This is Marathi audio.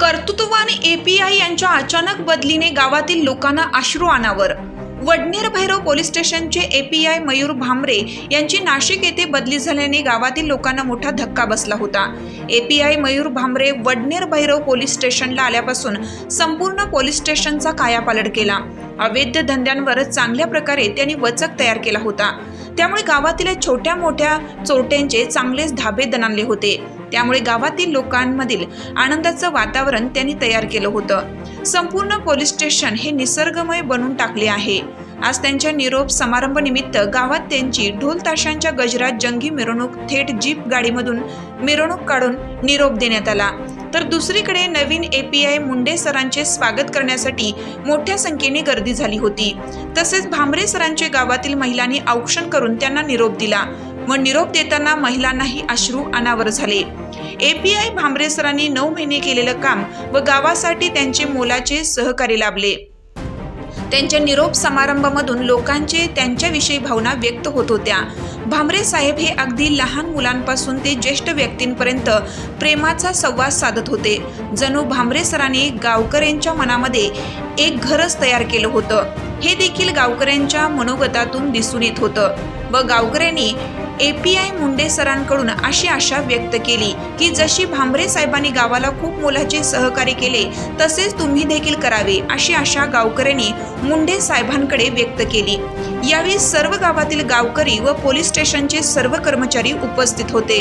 कर्तृत्ववान एपीआय यांच्या अचानक बदलीने गावातील लोकांना अश्रू अनावर. वडनेर भैरव पोलीस स्टेशनचे एपीआय मयूर भामरे यांची नाशिक येथे बदली झाल्याने गावातील लोकांना मोठा धक्का बसला होता. एपीआय मयूर भामरे वडनेर भैरव पोलीस स्टेशनला आल्यापासून संपूर्ण पोलीस स्टेशनचा कायापालट केला. अवैध धंद्यांवर चांगल्या प्रकारे त्यांनी वचक तयार केला होता. त्यामुळे गावातील छोट्या मोठ्या चोरट्यांचे चांगलेच धाबे दणानले होते. त्यामुळे गावातील लोकांमधील आनंदाचं वातावरण त्यांनी तयार केलं होतं. संपूर्ण पोलीस स्टेशन हे निसर्गमय बनून टाकले आहे. आज त्यांच्या निरोप समारंभनिमित्त गावात त्यांची ढोल ताशांच्या गजरात जंगी मिरवणूक थेट जीप गाडीमधून मिरवणूक काढून निरोप देण्यात आला. तर दुसरीकडे नवीन एपीआय मुंडे सरांचे स्वागत करण्यासाठी मोठ्या संख्येने गर्दी झाली होती. तसेच भांबरे सरांचे गावातील महिलांनी औक्षण करून त्यांना निरोप दिला व निरोप देताना महिलांनाही अश्रू अनावर झाले. एपीआय भांबरे सरांनी नऊ महिने केलेलं काम व गावासाठी त्यांचे मोलाचे सहकार्य लाभले. त्यांच्या निरोप समारंभामधून लोकांचे त्यांच्याविषयी भावना व्यक्त होत होत्या. भामरे साहेब हे अगदी लहान मुलांपासून ते ज्येष्ठ व्यक्तींपर्यंत प्रेमाचा संवाद साधत होते. जणू भामरे सरांनी गावकऱ्यांच्या मनामध्ये एक घरच तयार केलं होतं. हे देखील गावकऱ्यांच्या मनोगतातून दिसून येत होतं. व गावकऱ्यांनी एपीआय मुंडे सरांकडून अशी आशा व्यक्त केली की जशी भांबरे साहेबांनी गावाला खूप मोलाचे सहकार्य केले तसेच तुम्ही देखील करावे अशी आशा गावकऱ्यांनी मुंडे साहेबांकडे व्यक्त केली. यावेळी सर्व गावातील गावकरी व पोलीस स्टेशनचे सर्व कर्मचारी उपस्थित होते.